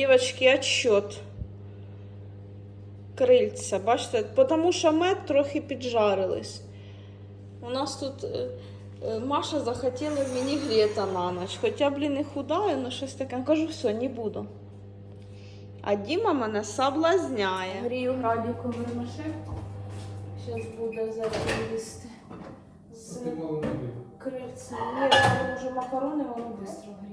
Дівчатки, отчет. Крильця, бачите, тому що мед трохи піджарились. У нас тут е, е, Маша захотіла вінігрета на ніч. Хоча, блін, і худаю, але щось таке. Кажу, все, не буду. А Діма мене соблазняє. Грію градіку вермиши. Зараз буде зараз їсти. З крильцем. Ні, там вже макарони, воно швидко гріє.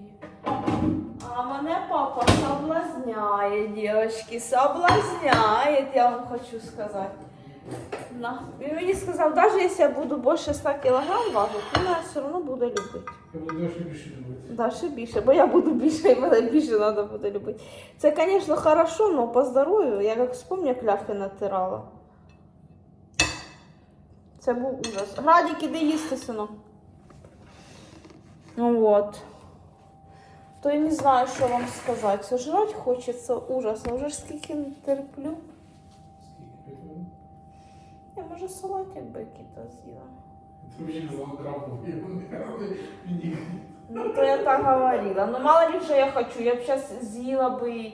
А мене папа соблазняє, дівчатки, соблазняє, я вам хочу сказати. На. Він мені сказав, навіть якщо я буду більше 100 кг важити, він мене все одно буде любити. Я буду більше любити. Да, ще більше, бо я буду більше, і мене більше треба буде любити. Це, звісно, хорошо, але по здоров'ю, я як вспомню, як ляхи натирала. Це був ужас. Градік, іди їсти, синок. Ну от. То я не знаю, що вам сказати. Жрать хочеться ужасно. Вже ж скільки не терплю. Я може салатик би який-то з'їла. Ну, то я так говорила. Ну, мало ли, що я хочу. Я б зараз з'їла би і,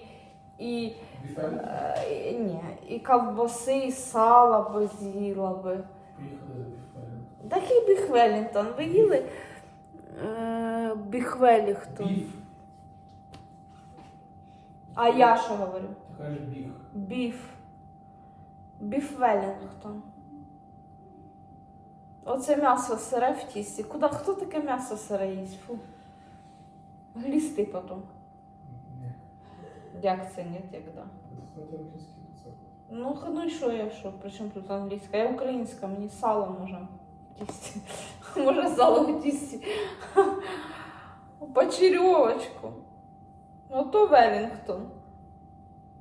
і, е, ні, і ковбаси, і сала би з'їла би. Такий біг Веллінгтон. Ви їли е? Біф. А я що говорю? Кажеш біг. Біф. Біф Веллінгтон. Оце м'ясо сире в тісті. Куда, хто таке м'ясо сире їсть? Фу. Глісти потім. Як це ні, як да. Ну, ну і що я що? Причому тут англійська? Я українська, мені сало може в тісті. Може сало в тісті. Почерьовочку. Ото Велінгтон.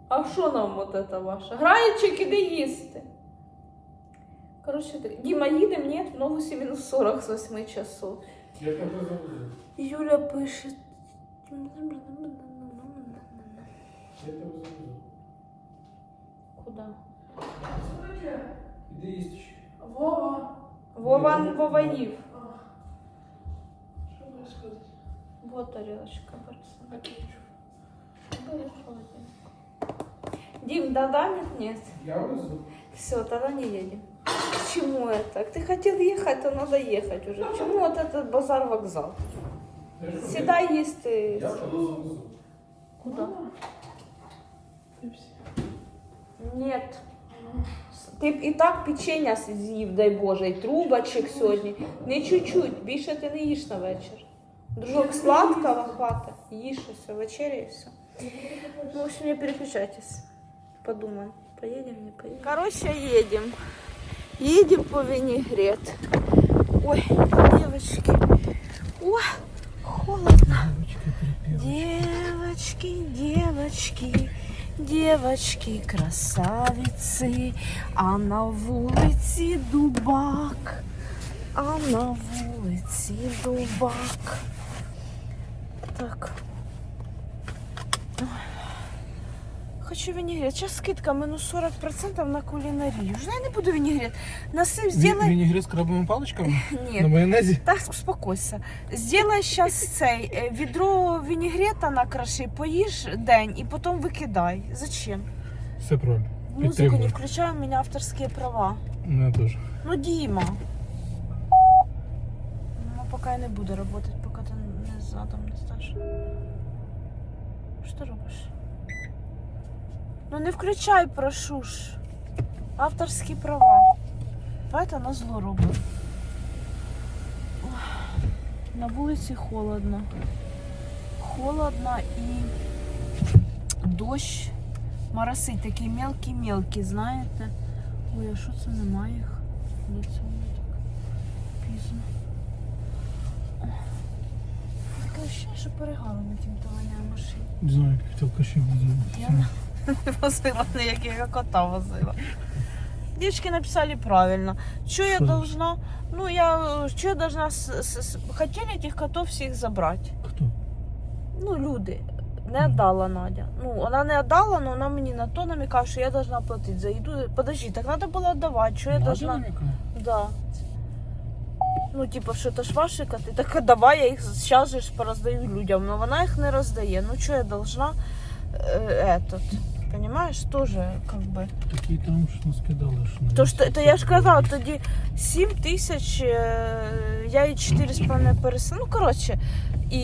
А що нам от це ваше? Граєчик, іди їсти. Коротше. Діма, їдемо, ні, в новусі мінус 40 з 8 часу. Я тебе. Юля пише. Я тебе. Куди? Іди їсти. Вова. Вова, Вова їв. Що сказати? Вот тарелочка, барсук. А кетчуп? Бери в холодильник. Дим, да-да, нет, нет. Я везу. Все, тогда не едем. Почему это? Ты хотел ехать, то надо ехать уже. Почему вот этот базар-вокзал? Я ж Седай есть ты. Я тебе завезу. Куда? Пепсі. Нет. Ти б і так печення з'їв, дай Боже, і трубочок сьогодні. Не чуть-чуть, більше ти не їш на вечір. Дружок, сладкого хвата. Їж усе, вечеря і все. Ну, в общем, не переключайтесь. Подумаем, поедем, не поедем. Короче, едем. Едем по винегрет. Ой, девочки. Ой, холодно. Девочки, девочки, девочки, красавиці, а на вулиці дубак, а на вулиці дубак. Так. Хочу винегрет. Сейчас скидка минус 40% на кулинарию. Уже я не буду винегрет. Насып сделай... Вінігрет з крабовими паличками? Нет. На майонезі? Так, успокойся. Сделай сейчас цей е, відро вінігрета накроши, поїж день і потім викидай. Зачем? Все правильно. Музыку Підтримую. не включай, у меня авторские права. Ну, я теж. Ну, Дима. Ну, пока я не буду работать, пока ты не задом не сташ. Що робиш? Ну не включай, прошу ж. Авторські права. Давайте на зло робимо. На вулиці холодно. Холодно і дощ. Моросить такий мелкий-мелкий, знаєте. Ой, а що це немає їх? Де це воно так пізно? Таке ощущення, що перегали на тім воняє машині. Не знаю, як толкаші везуть. Я не возила, не як я кота возила. Девочки написали правильно. Что я Что? должна, ну я, что я должна, с, с- с- хотели этих котов всех забрать. Хто? Ну, люди. Не отдала Надя. Ну, вона не отдала, но вона мені на то намекала, що я должна платити за їду. Подожди, так надо було отдавати. Що я должна? Да. Ну, типа, що це ж ваші коти. Так а давай я їх зараз же ж пороздаю людям. Но вона їх не роздає. Ну, що я должна э, этот. Понимаешь, тоже как бы. Такі там ж наскидали, що на То, що, місяць то я ж казала, це тоді 7 тисяч, е, я і 4,5 пересила. Ну, коротше, і,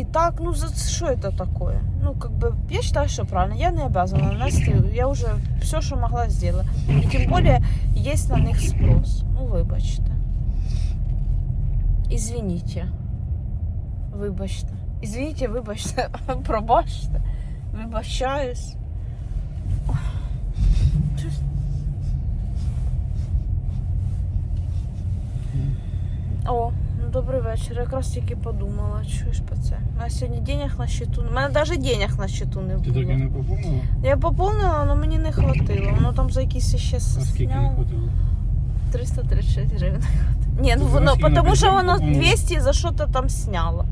і так, ну, за що це таке? Ну, как бы, я считаю, что правильно. Я не обязана нести. Я уже все, що могла, сделала. І тим більше, є на них спрос. Ну, вибачте. Извините. Вибачте. Извините, вибачте, пробачте. Вибачаюсь. О, ну добрий вечір. Якраз тільки подумала, чуєш по це. У мене сьогодні денег на счету. У мене навіть денег на счету не Ти так і було. не поповнила? Я поповнила, але мені не хватило. Воно там за якісь ще А скільки не хватило? 336 гривень. Ні, ну воно, тому що воно Ну. 200 за що то там сняло.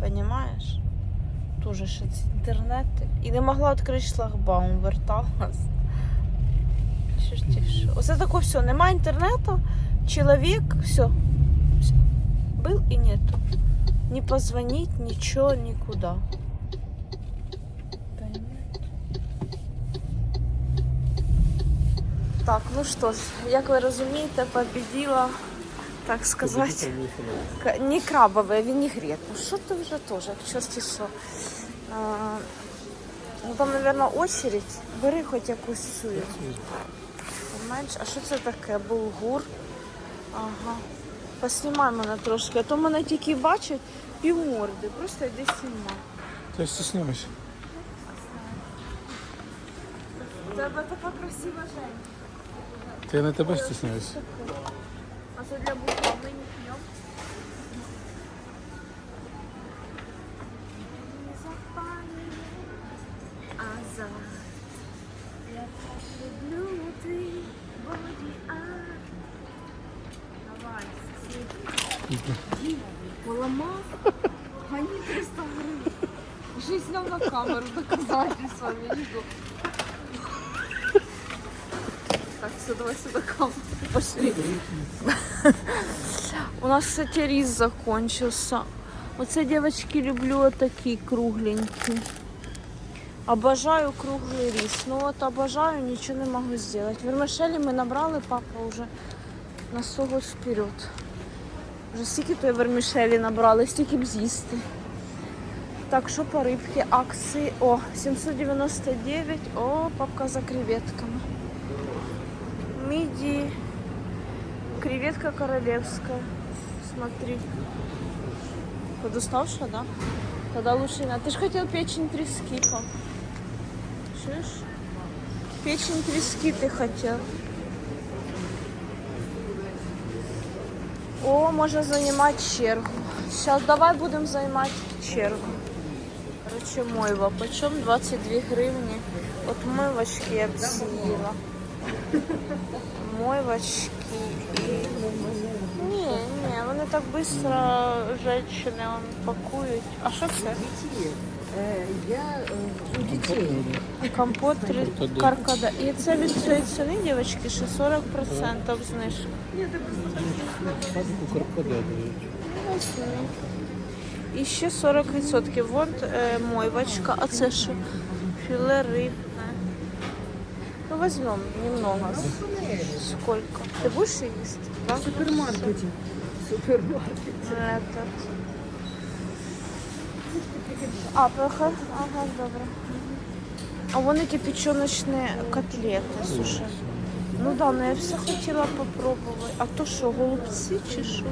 Понимаєш? Тоже ще ці інтернети. І не могла відкрити шлагбаум, верталась. Що ж ти що? Оце таке все. Нема інтернету, чоловік, все. Был и нету. Не позвонить, ничего, никуда. Понимаете? Так, ну що ж, як ви розумієте, победила, так сказати. Не крабове, вінігрет. Ну що ти вже теж, як чорті що. А, ну там, мабуть, очередь. Бери хоч якусь сую. Понимаєш? А що це таке? Булгур. Ага. Поснімай мене трошки, а то мене тільки бачать півморди. Просто йди знімай. Ти стісняюся. У тебе така красива Женя. Ти на тебе стісняюся. А це для бухла сусід. Поламав. Гони 300 гривень. Ще сняв на камеру доказательства. Так, все, давай сюда камеру. Пошли. У нас, кстати, рис закончился. Оце, девочки, люблю вот такие кругленькие. Обожаю круглый рис. Ну вот обожаю, ничего не могу сделать. Вермишелі ми набрали, папа уже на свого вперед. Вже стільки тої вермішелі набрали, стільки б з'їсти. Так, що по рибки? Акції. О, 799. О, папка за креветками. Миди. Креветка королевская. Смотри. Подуставшая, да? Тогда лучше на. Ты же хотел печень трески, пап. Слышишь? Печень трески ты хотел. О, можно занимать чергу. Сейчас давай будем занимать чергу. Короче, мойва. Почем 22 гривни? От мойвочки я б съела. Мойвочки і... Ні, ні, вони так швидко он, пакують. А що це? Я у дітей. Компот каркаде. І це від цієї ціни, дівчатки, ще 40% знижка. Садку каркаде дають. Ну, возьми. І ще 40%. Вот е, мойвочка. А це що? Філе рибне. Ну, возьмем немного. Сколько? Ти будеш її їсти? Да? В супермаркеті. Супермаркет. Этот. А, плохо? Ага, добре. А вон эти печеночные котлеты, слушай. Ну да, ну я все хотіла попробувати. А то що, голубці чи що?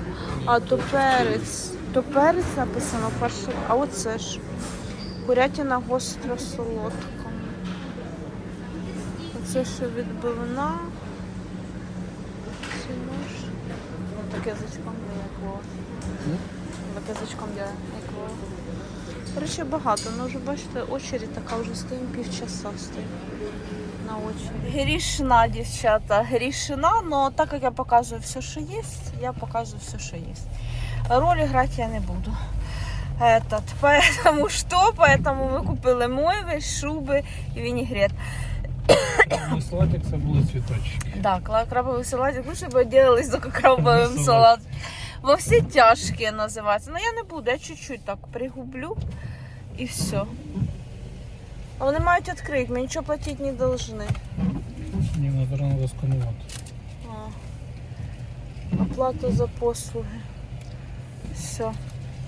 А то перець. То перець написано перший. А оце ж. Курятина гостро солодка. Оце ще відбивна. Так язичком я як волос. Так язичком я як волос. Коротше, багато. Ну вже бачите, очередь така вже стоїмо півчаса стоїмо на очередь. Грішна, дівчата, грішна, але так як я показую все, що є, я показую все, що є. Роль грати я не буду. Этот, поэтому что? Поэтому ми купили мойви, шуби і вінігрет. На салатик це були цвіточки. Да, кла- крабовый салатик. Лучше бы делались только крабовым Салат. салатом. Во все тяжкие называется. Но я не буду, я чуть-чуть так пригублю и все. А вони мають відкрити, ми нічого платити не повинні. Ні, наверное, треба сканувати. Оплата за послуги. Все.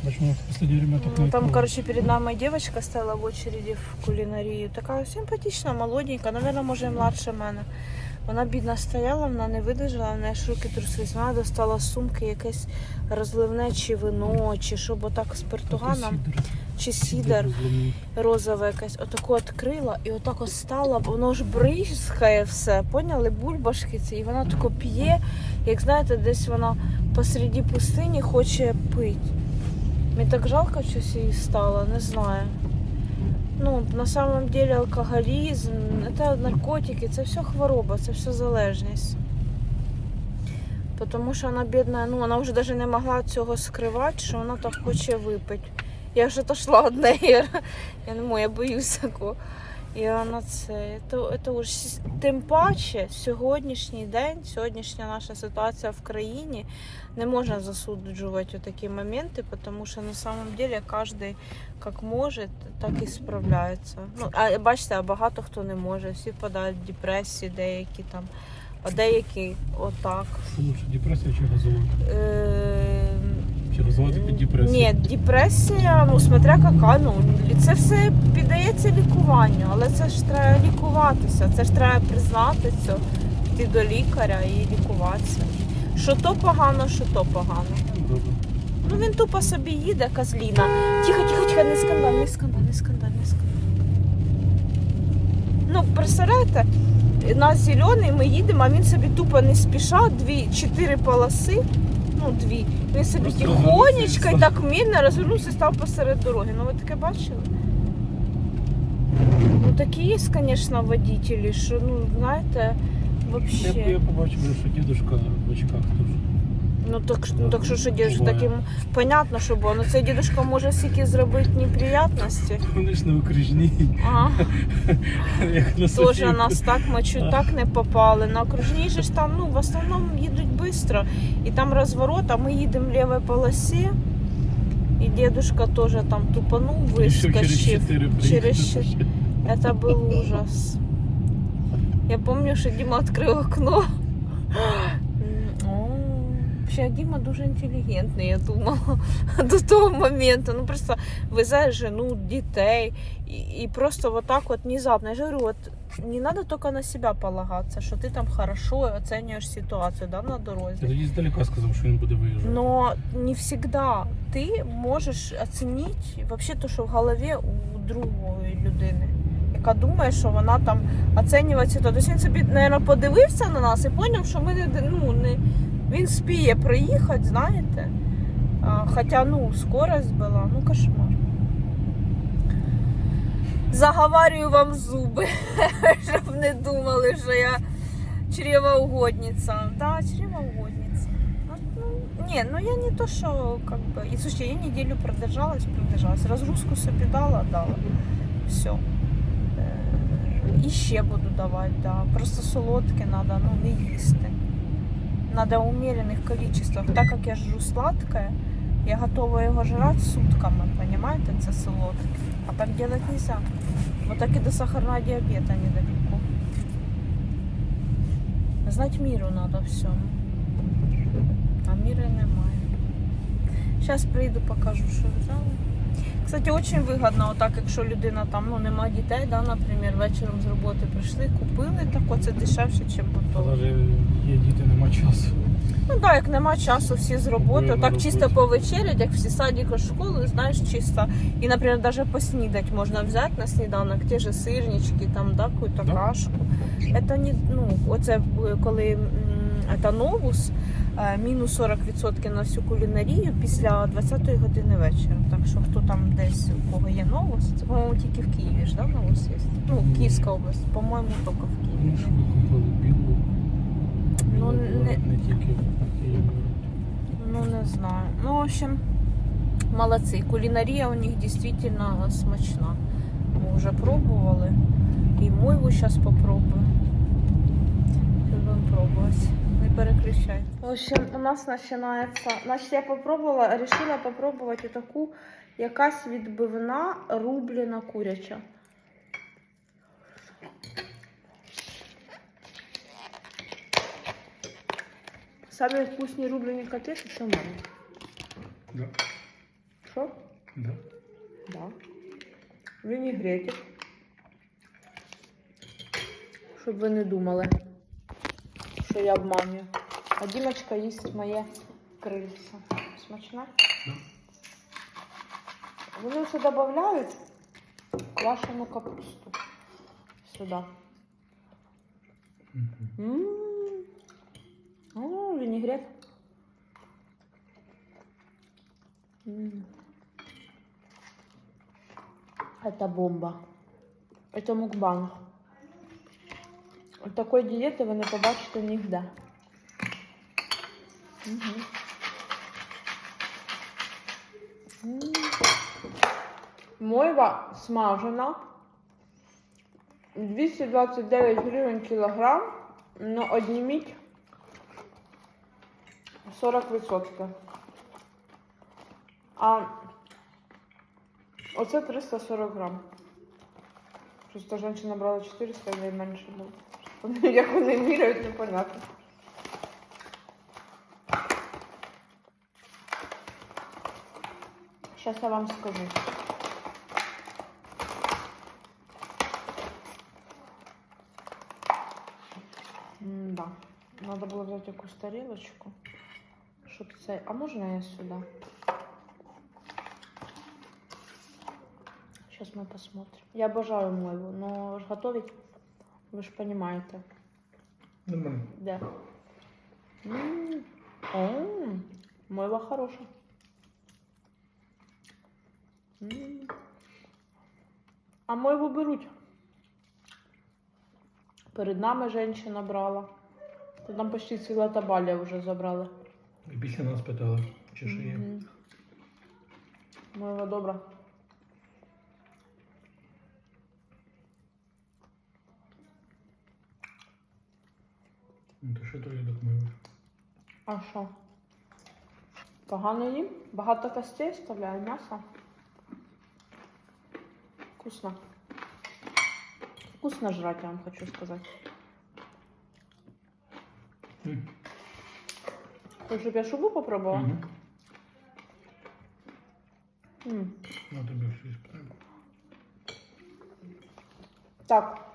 Почему в последнее время так Ну, Там, короче, перед нами девочка стояла в очереди в кулінарію. Така симпатична, молоденька, наверное, може і младше мене. Вона бідна стояла, вона не видержала, в неї ж руки тряслись. Вона достала з сумки якесь розливне чи вино, чи щоб отак з пертуганом, Сидор. Чи сідер розове якесь. Отаку відкрила і отак стала, бо воно ж бризкає все, поняли? Бульбашки ці, і вона тако п'є, як знаєте, десь вона посереді пустині хоче пити. Мені так жалко щось їй стало, не знаю. Ну, на самом деле алкоголізм, це наркотики, це все хвороба, це все залежність. Тому що вона бідна, ну вона вже навіть не могла цього скривати, що вона так хоче випити. Я вже отошла від неї. Я не можу, я боюсь такого. І вона це, це, це уж тим паче сьогоднішній день, сьогоднішня наша ситуація в країні не можна засуджувати такі моменти, тому що на самом деле кожен як може, так і справляється. Ну, а бачите, а багато хто не може. Всі впадають в депресії, деякі там, а деякі отак. Що лучше, депресія чи газова? Під депресію? ні, депресія, ну смотря яка, ну це все піддається лікуванню, але це ж треба лікуватися, це ж треба признати це, піти до лікаря і лікуватися. Що то погано, що то погано. Добре. Ну він тупо собі їде, козліна. Тихо, тихо, тихо, не скандаль, не скандаль, не скандаль, не скандаль. Ну, представляєте, на зелений ми їдемо, а він собі тупо не спіша, дві, чотири полоси, ну дві. Він собі тихонечко і так мільно розвернувся і став посеред дороги. Ну ви таке бачили? Ну такі є, звісно, водителі, що, ну, знаєте, Я, взагалі. я побачив, що дідушка в очках теж. Ну так, ну так що ж Буває. таким понятно, що було. Ну цей дідушка може стільки зробити неприятності. Вони ж на окружній. Ага. Тоже нас так ми чуть так не попали. На окружній же ж там, ну, в основному їдуть швидко. І там розворот, а ми їдемо в лівій полосі. І дедушка теж там тупанув, вискочив. чотири Через Это был ужас. Я помню, що Діма відкрив окно. Вообще, Діма дуже інтелігентний, я думала, до того моменту. Ну просто везе жену, дітей. І, і просто вот так вот внезапно. Я говорю, вот не надо только на себя полагаться, что ты там хорошо оцениваешь ситуацию да, на Я дорозі. тоді здалека сказав, що він буде виїжджати. Но не всегда ти можеш оцінити вообще то, що в голові у другої людини, яка думає, що вона там оцінює ситуацію. Тобто він собі, мабуть, подивився на нас і зрозумів, що ми не, ну, не він спіє проїхати, знаєте. Хоча ну, скорость була, ну кошмар. Заговарюю вам зуби, щоб не думали, що я чревоугодниця. Да, чревоугодниця. Ну, не, ну я не то, что как бы... И слушайте, я неделю продержалась, продержалась. Разгрузку собі дала, дала. Все. І ще буду давати, да. Просто солодке надо, ну, не їсти. Надо умеренных количествах. Так как я жру сладкое, я готова його жрати сутками, понимаете, це солодке. А так делать нельзя. Вот так и до сахарного диабета недалеко. Знать миру надо всьому. А міра немає. Зараз прийду, покажу, що взяли. Кстати, дуже вигідно, отак, якщо людина там ну, нема дітей, да, наприклад, вечором з роботи прийшли, купили, так оце дешевше, ніж готово. навіть є діти, нема часу. Ну так, да, як нема часу, всі з роботи, на так чисто роботі. повечерять, як всі садіка школи, знаєш, чисто. І, наприклад, навіть поснідати можна взяти на сніданок, ті ж сирнички, там, да, какую-то Да. кашку. Это не, ну, оце е, коли это новус, е, мінус 40% на всю кулінарію після 20-ї години вечора. Так що хто там десь у кого є новус, це, по-моєму, тільки в Києві ж, да, новус є? Ну, Київська область, по-моєму, тільки в Ну, Києві. що купили білу. Ну, не- не тільки в Києві. Ну, не знаю. Ну, в общем, молодцы. Кулинария у них действительно смачна. Мы уже пробовали. И мойву сейчас попробуем. Сейчас будем пробовать. Не переключай. В общем, у нас починається. Значить, я попробувала, решила попробувати таку якась відбивна рубліна куряча. Самі вкусні рублені котлети це в мене. Да. Що? Да. Да. Вінігретик. Щоб ви не думали. що я обманюю. А Дімочка їсть моє крильце. Смачне? Да. Вони все додають квашену капусту сюди. Мгм. М. О, винегрет. М. Это бомба. Это мукбанг. Такої дієти ви не побачите ніде. Угу. Мойва смажена. 229 гривень кілограм, но одніміть 40%. А оце 340 грам. Просто жінка брала 400, і менше було. Як вони міряють, непонятно. Сейчас я вам скажу. Да. Надо было взять якусь тарелочку, щоб це. А можна я сюда? Сейчас мы посмотрим. Я обожаю мойву, но готовить, вы же понимаете, Нормально. да. М, м, Мойва хорошая. М. А мойву беруть. Перед нами жінка брала. Та там почти ціла табаля вже забрали. І після нас питала, чи що є. Мгм. Мойва Ну, то що то я так? А що? Погано їм? Багато костей вставляю, м'ясо. Вкусно. Вкусно жрать, я вам хочу сказать. М. Хочешь, я шубу попробовала? Мгм. М. На тобі все спитаємо. Так.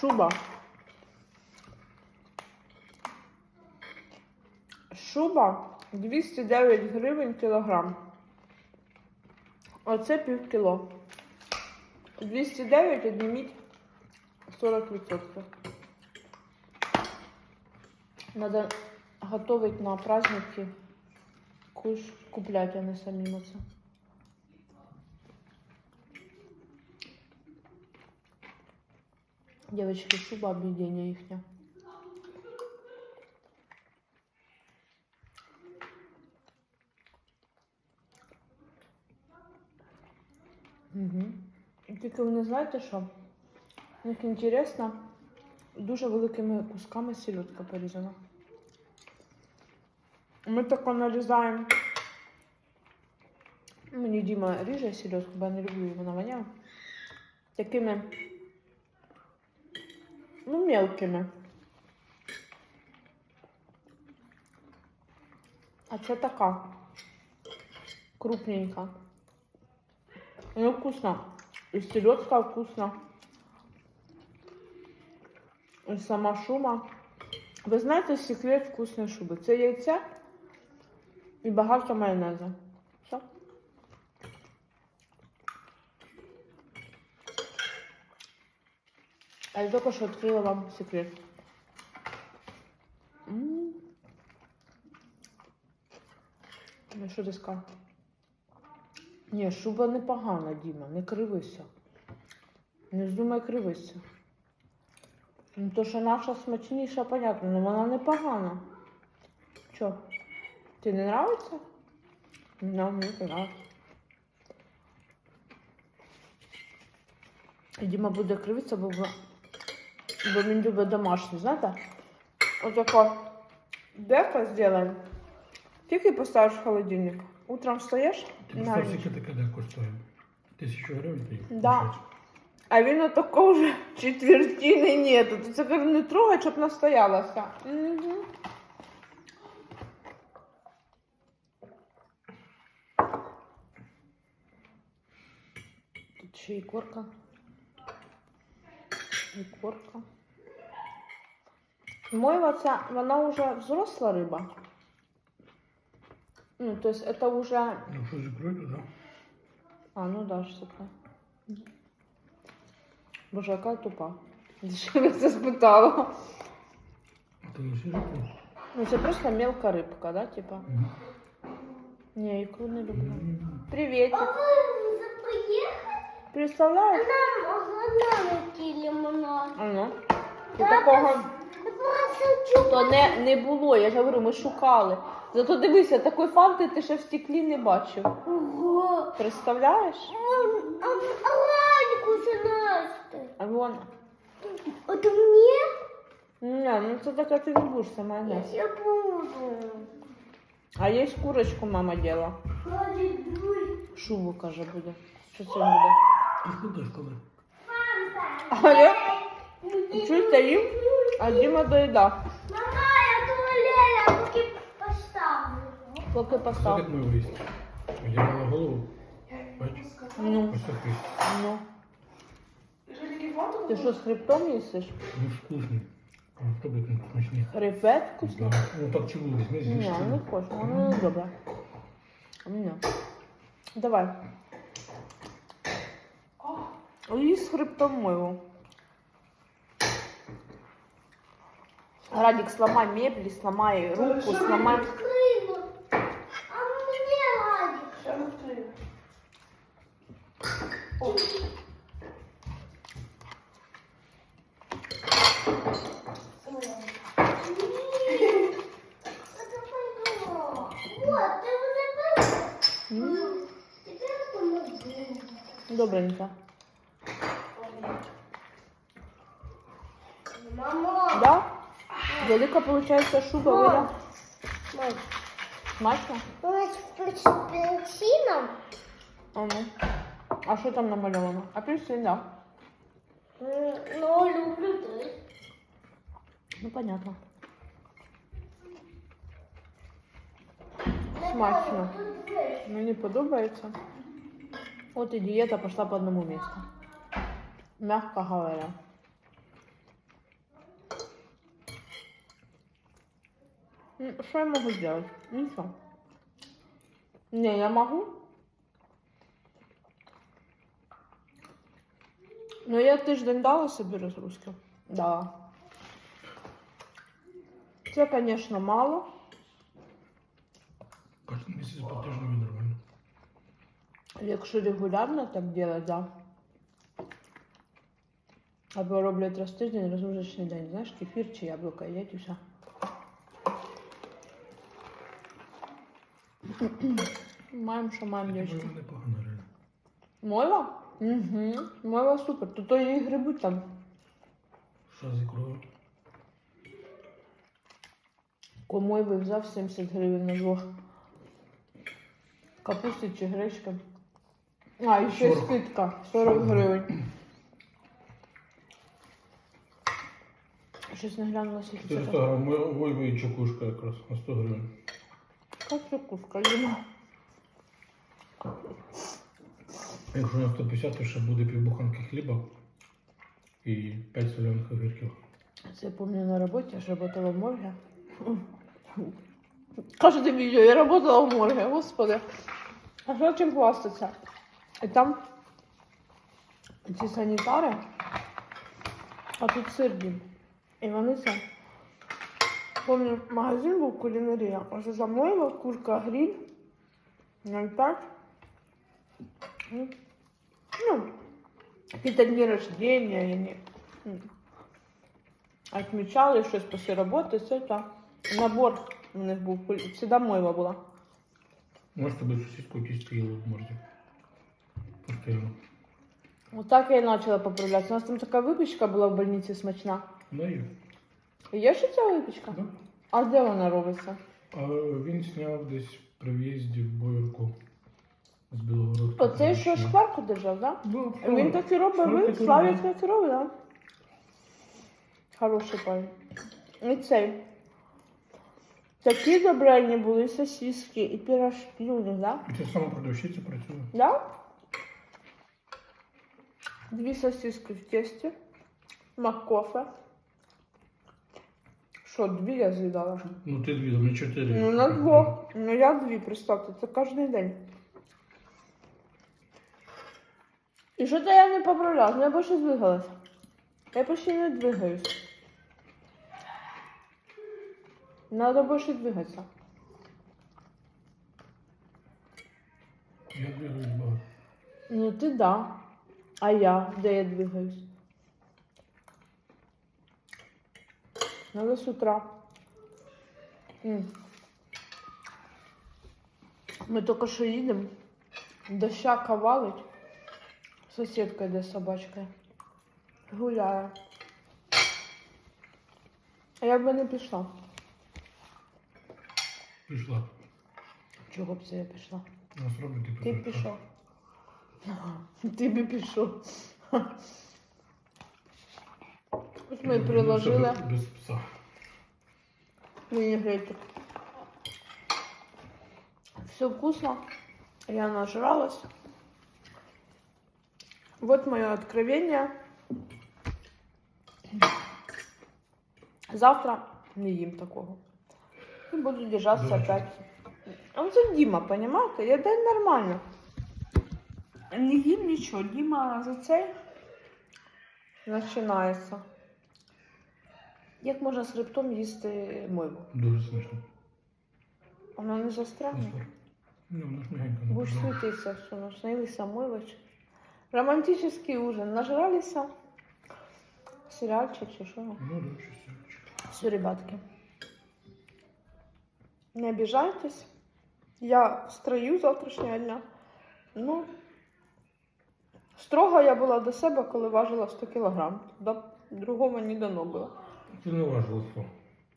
Шуба. Шуба 209 гривень кілограм. Оце пів кіло. 209 одніміть 40%. Надо готовить на праздники. Куш куплять, а не самим оце. Девочки, шуба объедение ихня. Угу. Тільки ви не знаєте що? Як інтересно, дуже великими кусками сільотка порізана. Ми так нарізаємо. Мені Діма ріже сільотку, бо я не люблю, вона воняє. Такими Ну, мелкими. А це така. Крупненька. Ну, вкусно. І селедка вкусна. І сама шуба. Ви знаєте секрет вкусної шуби? Це яйце і багато майонезу. Все. А я только что открыла вам секрет. М. Ну, що ти сказав? Ні, шуба непогана, Діма, не кривися. Не вздумай кривися. Ну, то, що наша смачніша, понятно, але вона непогана. Чо? Ти не нравиться? Ну, мені нравиться. Діма буде кривитися, бо, бо він любить домашнє, знаєте? Отако дека зробимо. Тільки поставиш в холодильник. Утром встаєш, Ти на представ, ніч. скільки таке де коштує? Тисячу гривень? Да. А він отако вже четвертини нету. Це кажу, не трогай, щоб настоялося. Угу. Тут ще ікорка. Ікорка. Мойва ця, вона вже взросла риба. Ну, то есть это уже... Ну що закрой туди? А, ну да, ж таке. Боже, яка я тупа. Що я це спитала? А ти не сіжу? Ну, це просто мелка рибка, да, типа? Угу. Не, ікру не люблю. Ну, Привіт. Поехали Представляєш? нам оглянути лимонад. А ну. І такого Просто то не, не було, я ж говорю, ми шукали. Зато дивися, такої фанти ти ще в стеклі не бачив. Ого. Представляєш? А, а Ладику занести. А вон. Это мне? Не, ну це таке ти не будеш сама не. Я буду. А є курочку мама діла. Шубу, каже, буде. Що це буде? А куди коли? А я чуєте їм, а Діма доїдав. Мама, я туалет, я поки поставлю. Поки постав. Як ми виїзд? Я мала голову. Бач? Ну, Ось такий. ну. Ти що, з хребтом їсиш? Ну, вкусний. А хто б як не смачний? Хребет вкусний? Да. Ну так чому візьми, з'їж. Ні, не хочу, воно не добре. Ні. Давай. Їсть з хребтом мойву. Радик, сломай мебель, сломай руку, сломай... Открыла. А мне Ладик. Это пойдем. Вот, ты уже был? Теперь помогу. Добренько. Мама. Да? Велика, получается, шуба, Виля. Мам, Смачно? у нас апельсином. А ну. А що там намальовано? Апельсин, да. Но люблю ты. Ну, понятно. Смачно. Мені подобається. От і дієта пішла по одному місту. Мягко говоря. Що я можу зробити? Нічого. Не, я можу. Ну, я тиждень дала собі розгрузки. Да. Це, звісно, мало. Кожен місяць по тижневі нормально. Якщо регулярно так делать, да. Або роблять раз в тиждень розгрузочний день. Знаєш, кефір чи яблука є і все. Маємо, що маємо, дівчатки. Це непогано реально. Мойва? Угу. Мойва супер. Тут то її грибуть там. Що з ікрою? Комойви взяв 70 гривень на двох. Капусти чи гречки. А, і ще 40. скидка 40 гривень. Щось не це. 400 грам войви і чекушка якраз на 100 гривень. Кукушка, Ліна? Якщо на 150, то ще буде півбуханки хліба і 5 соляних огірків. Це я помню на роботі, я ж работала в морге. Каждое видео, я работала в морге, господи. А що чим хвастаться? І там ці санітари, а тут сирдін. І вони це. Помню, магазин був кулінарія. Ось замовила курка гриль 05. Ну, Ну, какие-то дни рождения или м, отмечали щось після роботи, це та набор у них був. Всегда мойва була. Може тобі сусідку тісто їли в морді. Постійно. Вот так я і почала поправлятися. У нас там така випічка була в больниці смачна. Ну і. Є ще ця випічка? Да. А де вона робиться? А він зняв десь при в'їзді в боярку з Білогородки. Оцей що шкварку держав, так? Да? Да, Він так і робить, Славік ви? так і Славік робить. так і робить, так? Хороший парень. І цей. Такі добренні були сосиски і пірожки у них, да? І це сама продавщиця працює. Да? Дві сосиски в тесті. Маккофе. Що, дві я з'їдала? Ну ти дві, там не чотири. Ну, на двох. Ну, я дві, представте, це кожен день. І що то я не поправляла, ну я більше двигалась. Я почти не двигаюсь. Надо більше двигатися. Я двигаюсь багато. Ну ти да. А я, де я двигаюсь? Надо з утра. М. Ми тільки що їдемо. Дощака валить. Сусідка йде з собачкою. Гуляє. А я б не пішла. Пішла. Чого б це я пішла? Нас робить Ти пішов. Ти б пішов. Ось ми приложили. Без, пса. Винегретик. Все вкусно. Я нажралась. Вот мое откровение. Завтра не їм такого. І буду держатися Давай. опять. А це Діма, понимаєте? Я день нормально. Не їм нічого. Діма за цей починається. Як можна з хребтом їсти миво? Дуже смішно. Воно не застрягне. Ну, воно ж мягенько Будеш нападає. світитися, все, наснилися мивочки. Романтичний ужин. Нажралися. Серіальчик чи що? Ну, да, щось. Все, ребятки. Не обижайтесь. Я строю завтрашнього дня. Ну, строго я була до себе, коли важила 100 кілограм. До другого не дано було. Ти не важила що.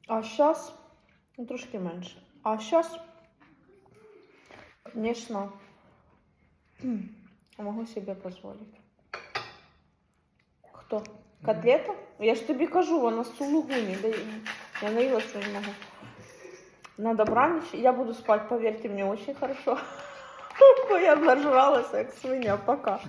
А сейчас, ну, трошки менше. А сейчас, конечно, могу себе позволить. Хто? Котлета? Я ж тобі кажу, вона з сулугуні. Да я наїлася не можу. Надо бранч. Я буду спать, поверьте мне, очень хорошо. Я нажралася, як свиня. Пока.